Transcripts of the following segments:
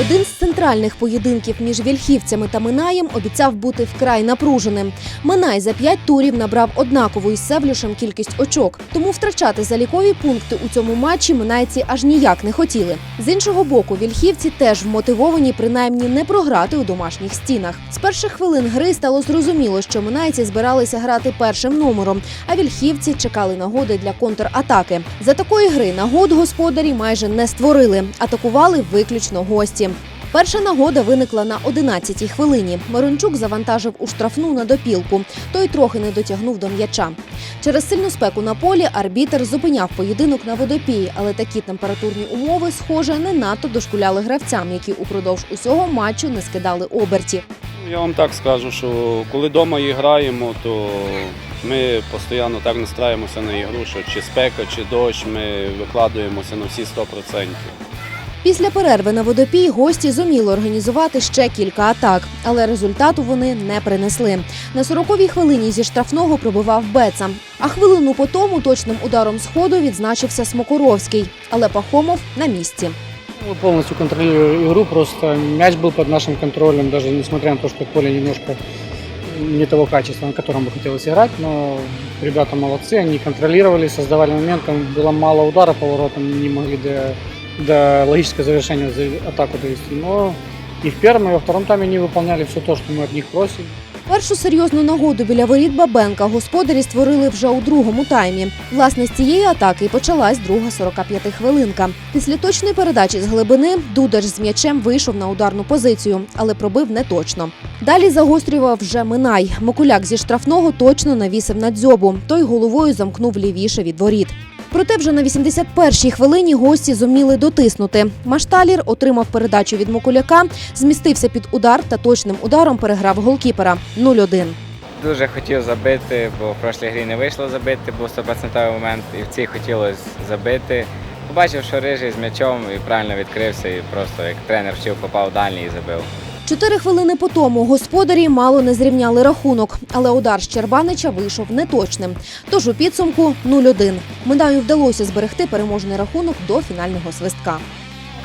Один з центральних поєдинків між вільхівцями та Минаєм обіцяв бути вкрай напруженим. Минай за п'ять турів набрав однакову із Севлюшем кількість очок, тому втрачати залікові пункти у цьому матчі минайці аж ніяк не хотіли. З іншого боку, вільхівці теж вмотивовані принаймні не програти у домашніх стінах. З перших хвилин гри стало зрозуміло, що минайці збиралися грати першим номером, а вільхівці чекали нагоди для контратаки. За такої гри нагод господарі майже не створили, атакували виключно гості. Перша нагода виникла на 11-й хвилині. Мирончук завантажив у штрафну на допілку. Той трохи не дотягнув до м'яча. Через сильну спеку на полі арбітер зупиняв поєдинок на водопії, але такі температурні умови, схоже, не надто дошкуляли гравцям, які упродовж усього матчу не скидали обертів. Я вам так скажу, що коли вдома граємо, то ми постійно так настраюємося на ігру, що чи спека, чи дощ, ми викладуємося на всі 100%. Після перерви на водопій гості зуміли організувати ще кілька атак, але результату вони не принесли. На 40-й хвилині зі штрафного пробивав Беца. А хвилину по тому точним ударом сходу відзначився Смокоровський, але Пахомов на місці. Мы полностью контролировали игру, просто мяч был под нашим контролем, даже несмотря на то, что поле немножко не того качества, на котором бы хотелось играть, но ребята молодцы, они контролировали, создавали моменты, было мало удара по воротам, не могли до, до логического завершения за- атаку довести, но и в первом, и во втором тайме они выполняли все то, что мы от них просим. Першу серйозну нагоду біля воріт Бабенка господарі створили вже у другому таймі. Власне, з цієї атаки почалась друга 45 хвилинка. Після точної передачі з глибини Дудач з м'ячем вийшов на ударну позицію, але пробив не точно. Далі загострював вже Минай. Микуляк зі штрафного точно навісив на дзьобу. Той головою замкнув лівіше від воріт. Проте вже на 81-й хвилині гості зуміли дотиснути. Машталір отримав передачу від Микуляка, змістився під удар та точним ударом переграв голкіпера 0-1. Дуже хотів забити, бо в прошлій грі не вийшло забити, був 100% момент, і в цій хотілося забити. Побачив, що рижий з м'ячом і правильно відкрився, і просто як тренер вчив, попав дальній і забив. Чотири хвилини по тому господарі мало не зрівняли рахунок, але удар Щербанича вийшов неточним. Тож у підсумку 0-1. Минаю вдалося зберегти переможний рахунок до фінального свистка.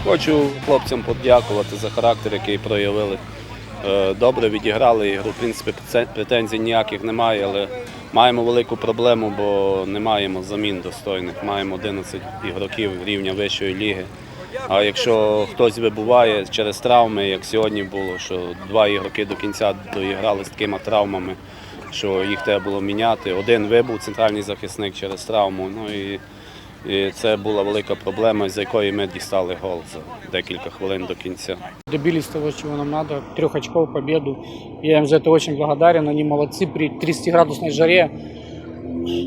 Хочу хлопцям подякувати за характер, який проявили. Е, Добре відіграли ігру. В принципі, претензій ніяких немає, але маємо велику проблему, бо не маємо замін достойних. Маємо 11 ігроків рівня вищої ліги. А якщо хтось вибуває через травми, як сьогодні було, що два ігроки до кінця доіграли з такими травмами, що їх треба було міняти. Один вибув центральний захисник через травму. Ну і і це була велика проблема, з якої ми дістали гол за декілька хвилин до кінця. Добились того, чего нам надо, трех очков, победу. Я им за это очень благодарен, они молодцы при 30-градусной жаре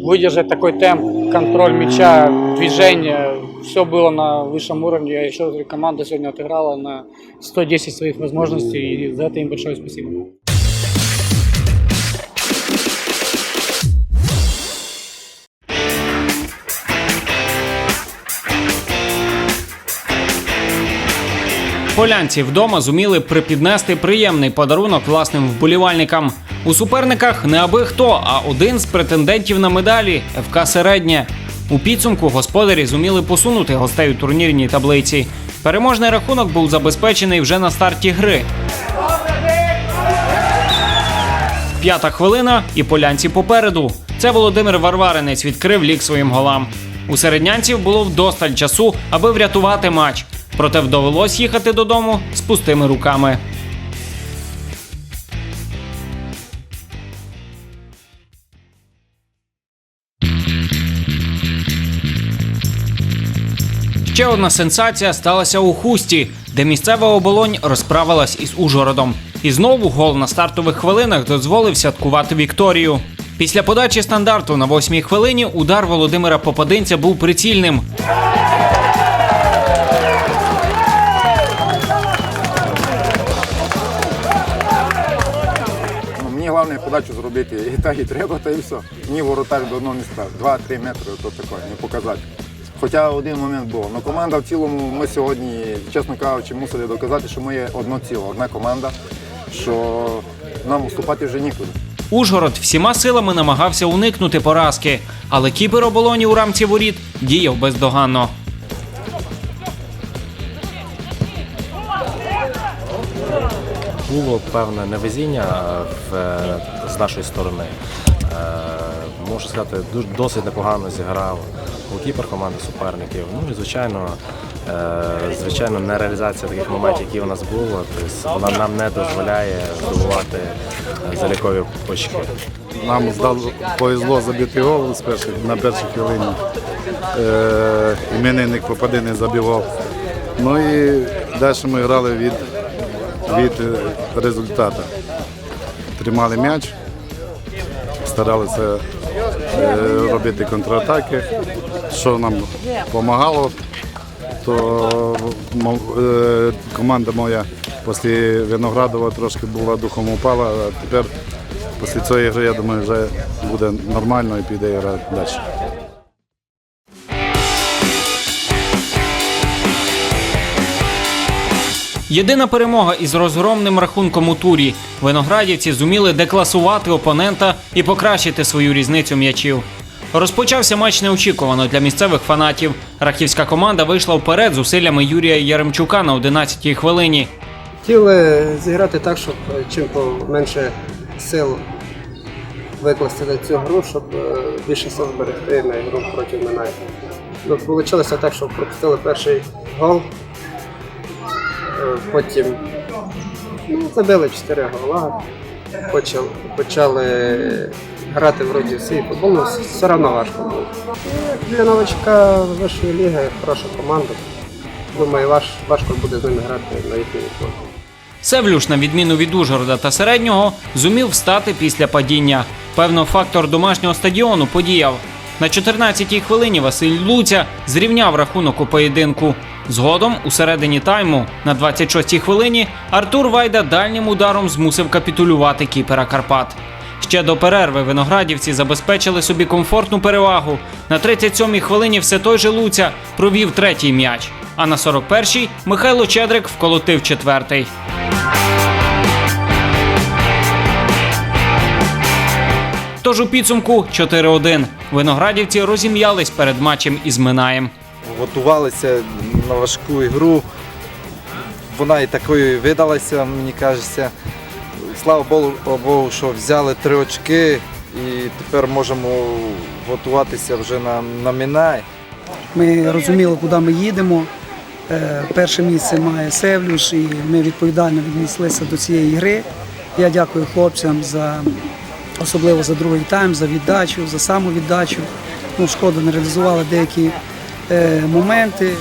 Выдержать такой темп, контроль мяча, движение, все было на высшем уровне. Я еще раз говорю, команда сегодня отыграла на 110 своих возможностей, и за это им большое спасибо. Полянці вдома зуміли припіднести приємний подарунок власним вболівальникам. У суперниках не аби хто, а один з претендентів на медалі ФК Середнє. У підсумку господарі зуміли посунути гостей у турнірній таблиці. Переможний рахунок був забезпечений вже на старті гри. П'ята хвилина і полянці попереду. Це Володимир Варваринець відкрив лік своїм голам. У середнянців було вдосталь часу, аби врятувати матч. Проте вдовелось їхати додому з пустими руками. Ще одна сенсація сталася у хусті, де місцева оболонь розправилась із Ужгородом. І знову гол на стартових хвилинах дозволив святкувати Вікторію. Після подачі стандарту на восьмій хвилині удар Володимира Попадинця був прицільним. Головне подачу зробити і так і треба, та і все. Мені воротар до одного став. 2-3 метри, то таке, не показати. Хоча один момент був. Ну, команда в цілому, ми сьогодні, чесно кажучи, мусили доказати, що ми є одно ціло, одна команда, що нам уступати вже нікуди. Ужгород всіма силами намагався уникнути поразки, але кіпер оболоні у рамці воріт діяв бездоганно. Було певне невезіння в, е, з нашої сторони. Е, Можу сказати, досить непогано зіграв голкіпер команди суперників. Ну і звичайно, е, звичайно, нереалізація таких моментів, які у нас було, тобто вона нам не дозволяє здобувати залікові очки. Нам повезло забити гол з перших, на першій хвилині. Іменинник попади не забивав. Ну і далі ми грали від, від е, результату. Тримали м'яч, старалися е, робити контратаки, що нам допомагало. То е, команда моя після Виноградова трошки була духом упала, а тепер після цієї гри, я думаю, вже буде нормально і піде грати далі. Єдина перемога із розгромним рахунком у турі. Виноградівці зуміли декласувати опонента і покращити свою різницю м'ячів. Розпочався матч неочікувано для місцевих фанатів. Рахівська команда вийшла вперед з усиллями Юрія Яремчука на 11-й хвилині. Хотіли зіграти так, щоб е, чим менше сил викласти на цю гру, щоб е, більше сил зберегти на гру проти Минай. Ну, вийшло так, що пропустили перший гол, потім ну, забили 4 гола, почали, почали грати вроді всі футбол, але все одно важко було. Ну, Для новачка вищої ліги хороша команда. Думаю, важ, важко буде з ними грати на їхній футбол. Севлюш, на відміну від Ужгорода та середнього, зумів встати після падіння. Певно, фактор домашнього стадіону подіяв. На 14-й хвилині Василь Луця зрівняв рахунок у поєдинку. Згодом, у середині тайму, на 26-й хвилині, Артур Вайда дальнім ударом змусив капітулювати кіпера Карпат. Ще до перерви виноградівці забезпечили собі комфортну перевагу. На 37-й хвилині все той же Луця провів третій м'яч. А на 41-й Михайло Чедрик вколотив четвертий. Тож у підсумку 4-1. Виноградівці розім'ялись перед матчем із Минаєм. готувалися на важку ігру. Вона і такою видалася, мені кажеться. Слава Богу, що взяли три очки і тепер можемо готуватися вже на, на Мінай. Ми розуміли, куди ми їдемо. Е, Перше місце має Севлюш, і ми відповідально віднеслися до цієї гри. Я дякую хлопцям за особливо за другий тайм, за віддачу, за самовіддачу. Ну, шкода, не реалізували деякі е, моменти.